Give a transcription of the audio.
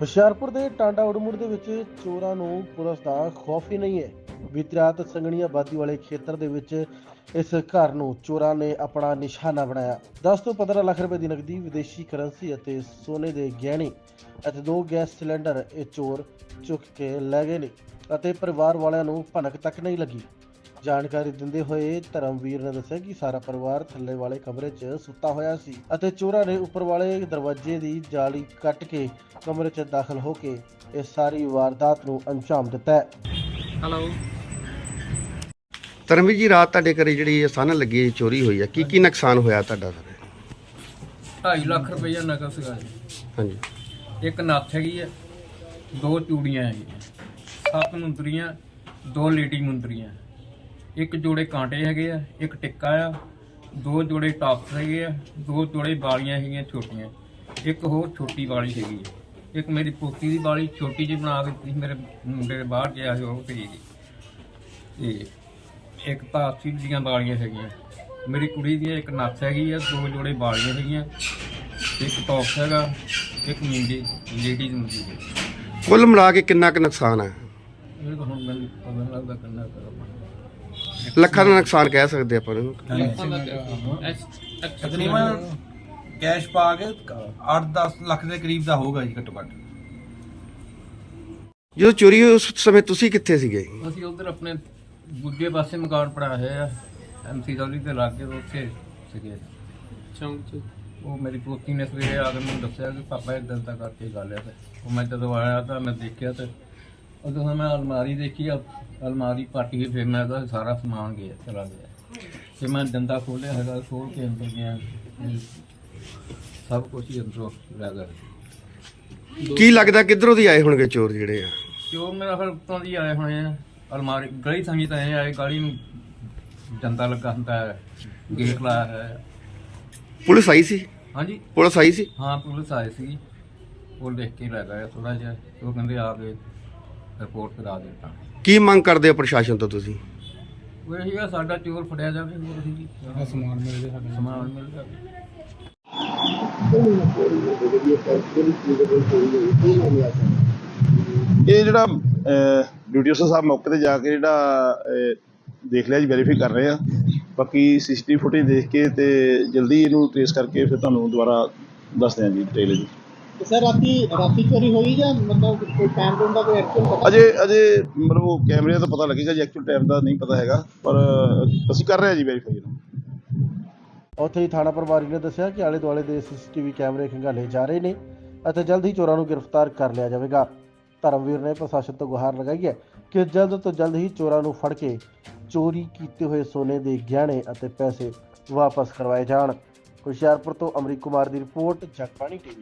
ਹੁਸ਼ਿਆਰਪੁਰ ਦੇ ਟਾਂਡਾ ਉੜਮੁੜ ਦੇ ਵਿੱਚ ਚੋਰਾਂ ਨੂੰ ਪੁਲਿਸ ਦਾ ਖੌਫ ਹੀ ਨਹੀਂ ਹੈ। ਬੀਤੀ ਰਾਤ ਸੰਗਣੀ ਆਬਾਦੀ ਵਾਲੇ ਖੇਤਰ ਦੇ ਵਿੱਚ ਇਸ ਘਰ ਨੂੰ ਚੋਰਾਂ ਨੇ ਆਪਣਾ ਨਿਸ਼ਾਨਾ ਬਣਾਇਆ। 10 ਤੋਂ 15 ਲੱਖ ਰੁਪਏ ਦੀ ਨਕਦੀ ਵਿਦੇਸ਼ੀ ਕਰੰਸੀ ਅਤੇ ਸੋਨੇ ਦੇ ਗਹਿਣੇ ਅਤੇ ਦੋ ਗੈਸ ਸਿਲੰਡਰ ਇਹ ਚੋਰ ਚੁੱਕ ਕੇ ਲੈ ਗਏ ਨੇ ਅਤੇ ਪਰਿਵਾਰ ਵਾਲਿਆਂ ਨੂੰ ਭਨਕ ਤੱਕ ਨਹੀਂ ਲੱਗੀ। ਜਾਣਕਾਰੀ ਦਿੰਦੇ ਹੋਏ ਧਰਮਵੀਰ ਨੇ ਦੱਸਿਆ ਕਿ ਸਾਰਾ ਪਰਿਵਾਰ ਥੱਲੇ ਵਾਲੇ ਕਮਰੇ 'ਚ ਸੁੱਤਾ ਹੋਇਆ ਸੀ ਅਤੇ ਚੋਰਾਂ ਨੇ ਉੱਪਰ ਵਾਲੇ ਦਰਵਾਜ਼ੇ ਦੀ ਜਾਲੀ ਕੱਟ ਕੇ ਕਮਰੇ 'ਚ ਦਾਖਲ ਹੋ ਕੇ ਇਹ ਸਾਰੀ ਵਾਰਦਾਤ ਨੂੰ ਅੰਜਾਮ ਦਿੱਤਾ ਹੈ। ਹੈਲੋ ਧਰਮਵੀਰ ਜੀ ਰਾਤ ਤੁਹਾਡੇ ਘਰੇ ਜਿਹੜੀ ਇਹ ਸਨ ਲੱਗੀ ਹੈ, ਚੋਰੀ ਹੋਈ ਹੈ। ਕੀ ਕੀ ਨੁਕਸਾਨ ਹੋਇਆ ਤੁਹਾਡਾ ਸਰ 2.5 ਲੱਖ ਰੁਪਈਆ ਨਕਦ ਸੀਗਾ ਜੀ। ਹਾਂਜੀ। ਇੱਕ ਨੱਥ ਹੈਗੀ ਆ ਦੋ ਚੂੜੀਆਂ ਹੈਗੀਆਂ। ਸੱਤ ਮੁੰਦਰੀਆਂ ਦੋ ਲੇਡੀ ਮੁੰਦਰੀਆਂ। ਇੱਕ ਜੋੜੇ ਕਾਂਟੇ ਹੈਗੇ ਆ ਇੱਕ ਟਿੱਕਾ ਆ ਦੋ ਜੋੜੇ ਟਾਪਸ ਹੈਗੇ ਆ ਦੋ ਜੋੜੇ ਬਾਲੀਆਂ ਹੈਗੀਆਂ ਛੋਟੀਆਂ ਇੱਕ ਹੋਰ ਛੋਟੀ ਬਾਲੀ ਹੈਗੀ ਇੱਕ ਮੇਰੀ ਪੋਤੀ ਦੀ ਬਾਲੀ ਛੋਟੀ ਜਿਹੀ ਬਣਾ ਕੇ ਦਿੱਤੀ ਸੀ, ਮੇਰੇ ਮੁੰਡੇ ਦੇ ਬਾਹਰ ਗਿਆ ਸੀ ਉਹ ਤੇ ਤੇ ਇੱਕ ਤਾਂ ਅੱਸੀ ਦੀਆਂ ਬਾਲੀਆਂ ਹੈਗੀਆਂ। ਮੇਰੀ ਕੁੜੀ ਦੀ ਇੱਕ ਨੱਥ ਹੈਗੀ ਆ ਦੋ ਜੋੜੇ ਬਾਲੀਆਂ ਹੈਗੀਆਂ ਇੱਕ ਟੌਪ ਹੈਗਾ ਇੱਕ ਮਿੰਦੀ ਲੇਡੀਜ਼ ਮੁੰਦੀ ਹੈ ਕੁੱਲ ਮਿਲਾ ਕੇ ਕਿੰਨਾ ਕੁ ਨੁਕਸਾਨ ਹੈ? ਇਹ ਤਾਂ ਹੁਣ ਮੈਨੂੰ ਪਤਾ ਨਹੀਂ ਲੱਗਦਾ ਕਿੰਨਾ ਕਰੋ ਲੱਖਾਂ ਦਾ ਨੁਕਸਾਨ ਕਹਿ ਸਕਦੇ ਆਪਾਂ ਇਹਨੂੰ ਤਕਰੀਬਨ ਕੈਸ਼ ਪਾ ਕੇ 8-10 ਲੱਖ ਦੇ ਕਰੀਬ ਦਾ ਹੋਊਗਾ ਜੀ ਘੱਟੋ ਘੱਟ। ਜਦੋਂ ਚੋਰੀ ਹੋਈ ਉਸ ਸਮੇਂ ਤੁਸੀਂ ਕਿੱਥੇ ਸੀਗੇ? ਅਸੀਂ ਉਧਰ ਆਪਣੇ ਦੂਜੇ ਪਾਸੇ ਮਕਾਨ ਪੜਾ ਹੈ ਐਮਸੀ ਗਲੀ ਤੇ ਲੱਗ ਕੇ ਉੱਥੇ ਸੀਗੇ। ਚੌਂਕ ਚ। ਉਹ ਮੇਰੀ ਪੋਤੀ ਨੇ ਸਵੇਰੇ ਆ ਕੇ ਮੈਨੂੰ ਦੱਸਿਆ ਕਿ ਪਾਪਾ ਇਦਾਂ ਦਾ ਕਰਕੇ ਗੱਲ ਹੈ ਤੇ। ਉਹ ਮੈਂ ਜਦੋਂ ਆਇਆ ਤਾਂ ਮੈਂ ਦੇਖਿਆ ਤੇ ਉਦੋਂ ਮੈਂ ਅਲਮਾਰੀ ਦੇਖੀ ਆ ਅਲਮਾਰੀ ਪਾਟੀ ਫਿਰ ਮੈਂ ਉਹਦਾ ਸਾਰਾ ਸਮਾਨ ਗਿਆ ਚਲਾ ਗਿਆ। ਤੇ ਮੈਂ ਡੰਡਾ ਖੋਲਿਆ ਹੈਗਾ ਖੋਲ ਕੇ ਅੰਦਰ ਗਿਆ। ਸਭ ਕੁਝ ਹੀ ਅੰਦਰੋਂ ਲੈ ਗਿਆ। ਕੀ ਲੱਗਦਾ ਕਿੱਧਰੋਂ ਦੀ ਆਏ ਹੋਣਗੇ ਚੋਰ ਜਿਹੜੇ ਆ? ਜੋ ਮੇਰਾ ਫਿਰ ਉੱਤੋਂ ਦੀ ਆਏ ਹੋਏ ਆ। ਅਲਮਾਰੀ ਗਲੀ ਸੰਗੀ ਤਾਂ ਇਹ ਆਏ ਗਲੀ ਨੂੰ ਜੰਦਾ ਲੱਗਾ ਹੁੰਦਾ ਹੈ ਗੇਟ ਲਾਇਆ ਹੈ। ਪੁਲਿਸ ਆਈ ਸੀ? ਹਾਂਜੀ। ਪੁਲਿਸ ਆਈ ਸੀ? ਹਾਂ ਪੁਲਿਸ ਆਏ ਸੀ। ਉਹ ਦੇਖ ਕੇ ਲੈ ਗਏ ਥੋੜਾ ਜਿਹਾ। ਉਹ ਕਹਿੰਦੇ ਆ ਕੇ ਰਿਪੋਰਟ ਕਰਾ ਦਿੱਤਾ। ਕੀ ਮੰਗ ਕਰਦੇ ਹੋ ਪ੍ਰਸ਼ਾਸਨ ਤੋਂ ਤੁਸੀਂ? ਉਹ ਇਹੀ ਆ ਸਾਡਾ ਚੋਰ ਫੜਿਆ ਜਾਵੇ ਹੋਰ ਅਸੀਂ ਕੀ ਸਮਾਨ ਮਿਲ ਜਾਵੇ ਸਾਡਾ ਸਮਾਨ ਮਿਲ ਜਾਵੇ। ਇਹ ਜਿਹੜਾ ਡਿਊਟੀ ਅਫਸਰ ਸਾਹਿਬ ਮੌਕੇ ਤੇ ਜਾ ਕੇ ਜਿਹੜਾ ਅਹ, ਦੇਖ ਲਿਆ ਜੀ ਵੈਰੀਫਾਈ ਕਰ ਰਹੇ ਆ। ਬਾਕੀ ਸੀਸੀਟੀਵੀ ਫੁਟੇਜ ਦੇਖ ਕੇ ਤੇ ਜਲਦੀ ਇਹਨੂੰ ਟ੍ਰੇਸ ਕਰਕੇ ਫਿਰ ਤੁਹਾਨੂੰ ਦੁਬਾਰਾ ਦੱਸਦੇ ਹਾਂ ਜੀ ਡਿਟੇਲ ਜੀ ਸਰ ਰਾਤੀ ਰਾਤੀ ਚੋਰੀ ਹੋਈ ਜਾਂ ਮਤਲਬ ਕੋਈ ਟਾਈਮ ਟੂਮ ਦਾ ਕੋਈ ਐਕਚੁਅਲ ਪਤਾ? ਅਜੇ ਅਜੇ ਮਤਲਬ ਉਹ ਕੈਮਰੇ ਤੋਂ ਪਤਾ ਲੱਗੇਗਾ ਜੀ ਐਕਚੁਅਲ ਟਾਈਮ ਦਾ ਨਹੀਂ ਪਤਾ ਹੈਗਾ ਪਰ ਅਸੀਂ ਕਰ ਰਹੇ ਹਾਂ ਜੀ ਵੈਰੀਫਾਈ ਇਹਨੂੰ। ਉੱਥੇ ਹੀ ਥਾਣਾ ਪ੍ਰਭਾਰੀ ਨੇ ਦੱਸਿਆ ਕਿ ਆਲੇ ਦੁਆਲੇ ਦੇ ਸੀਸੀਟੀਵੀ ਕੈਮਰੇ ਖੰਗਾਲੇ ਜਾ ਰਹੇ ਨੇ ਅਤੇ ਜਲਦ ਹੀ ਚੋਰਾਂ ਨੂੰ ਗ੍ਰਿਫਤਾਰ ਕਰ ਲਿਆ ਜਾਵੇਗਾ। ਧਰਮਵੀਰ ਨੇ ਪ੍ਰਸ਼ਾਸਨ ਤੋਂ ਗੁਹਾਰ ਲਗਾਈ ਹੈ ਕਿ ਜਲਦ ਤੋਂ ਜਲਦ ਹੀ ਚੋਰਾਂ ਨੂੰ ਫੜ ਕੇ ਚੋਰੀ ਕੀਤੇ ਹੋਏ ਸੋਨੇ ਦੇ ਗਹਿਣੇ ਅਤੇ ਪੈਸੇ ਵਾਪਸ ਕਰਵਾਏ ਜਾਣ। ਹੁਸ਼ਿਆਰਪੁਰ ਤੋਂ ਅਮਰੀਕ ਕੁਮਾਰ ਦੀ ਰਿਪੋਰਟ ਜਗਬਾਣੀ ਟੀਵੀ।